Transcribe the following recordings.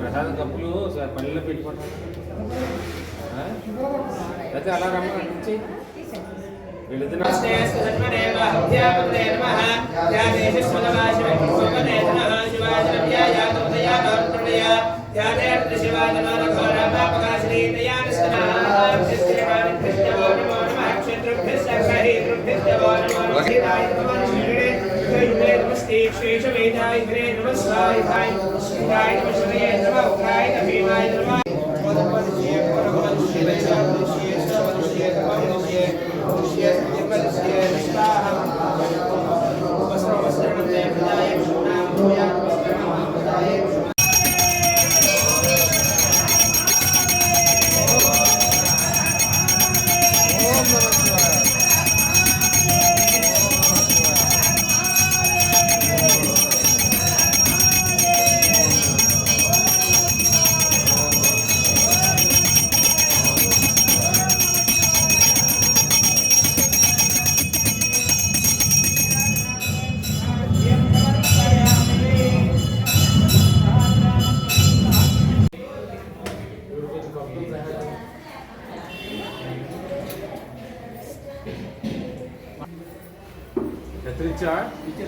ప్రసాదం కప్పులు పనిలో పెట్టుకుంటాం. అయితే అలా రమ్మ అందించి Okay. యా దేశస్వదవాశివ ఉపదే నమస్తే నమస్వాయ నమః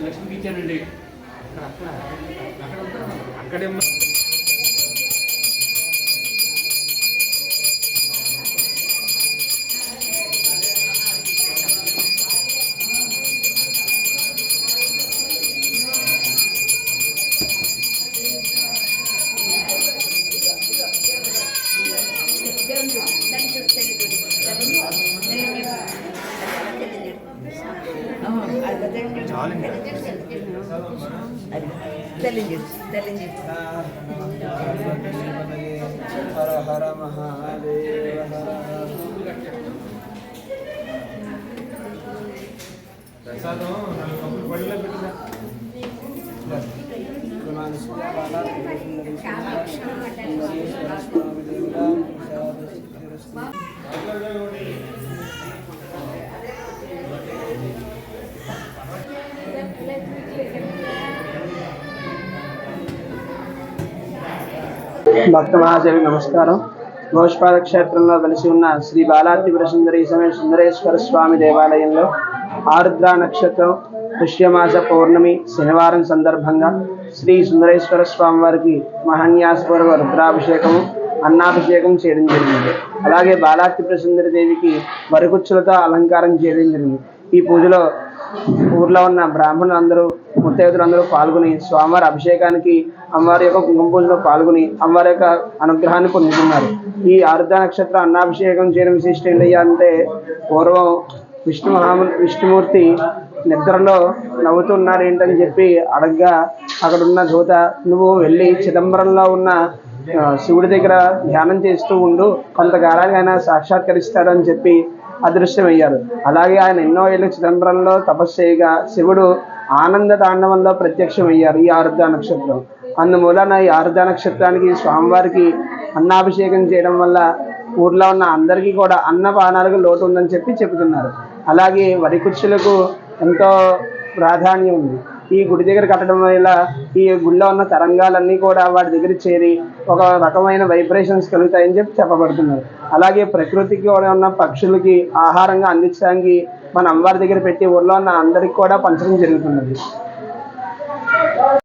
లక్ష్మికి ఇచ్చానండి. అక్కడే తెలియదు తెలియదు హర హర మహాదేవ ప్రసాదం పళ్ళలో పెట్టినా భక్త మహాదేవి నమస్కారం. గోష్పాద క్షేత్రంలో వెలిసి ఉన్న శ్రీ బాలాత్రిపుర సుందరి సమయ సుందరేశ్వర స్వామి దేవాలయంలో ఆరుద్ర నక్షత్రం పుష్యమాస పౌర్ణమి శనివారం సందర్భంగా శ్రీ సుందరేశ్వర స్వామి వారికి మహాన్యాసపూర్వ రుద్రాభిషేకము అన్నాభిషేకం చేయడం జరిగింది. అలాగే బాలాత్రిపుర సుందరి దేవికి వరకుచ్చులతో అలంకారం చేయడం జరిగింది. ఈ పూజలో ఊర్లో ఉన్న బ్రాహ్మణులందరూ ముత్తైదులందరూ పాల్గొని స్వామివారి అభిషేకానికి అమ్మవారి యొక్క కుంకుమ పూజలో పాల్గొని అమ్మవారి యొక్క అనుగ్రహాన్ని పొందుతున్నారు. ఈ ఆరుద్ర నక్షత్ర అన్నాభిషేకం చేయడం విశిష్టం ఏంటయ్యా అంటే పూర్వం విష్ణు మహాము విష్ణుమూర్తి నిద్రలో నవ్వుతున్నారు ఏంటని చెప్పి అడగ్గా అక్కడ ఉన్న దూత నువ్వు వెళ్ళి చిదంబరంలో ఉన్న శివుడి దగ్గర ధ్యానం చేస్తూ ఉండు కొంతకాలానికి ఆయన సాక్షాత్కరిస్తాడు అని చెప్పి అదృశ్యమయ్యారు. అలాగే ఆయన ఎన్నో ఏళ్ళు చిదంబరంలో తపస్సు చేయగా శివుడు ఆనంద తాండవంలో ప్రత్యక్షమయ్యారు ఈ ఆరుద్ర నక్షత్రం. అందుమూలన ఈ ఆరుద్ర నక్షత్రానికి స్వామివారికి అన్నాభిషేకం చేయడం వల్ల ఊర్లో ఉన్న అందరికీ కూడా అన్నపానాలకు లోటు ఉందని చెప్పి చెబుతున్నారు. అలాగే వరి కుర్చీలకు ఎంతో ప్రాధాన్యం ఉంది. ఈ గుడి దగ్గర కట్టడం వల్ల ఈ గుళ్ళో ఉన్న తరంగాలన్నీ కూడా వాటి దగ్గర చేరి ఒక రకమైన వైబ్రేషన్స్ కలుగుతాయని చెప్పి చెప్పబడుతున్నారు. అలాగే ప్రకృతికి కూడా ఉన్న పక్షులకి ఆహారంగా అందించడానికి మన అమ్మవారి దగ్గర పెట్టి ఊర్లో ఉన్న అందరికి కూడా పంచడం జరుగుతున్నది.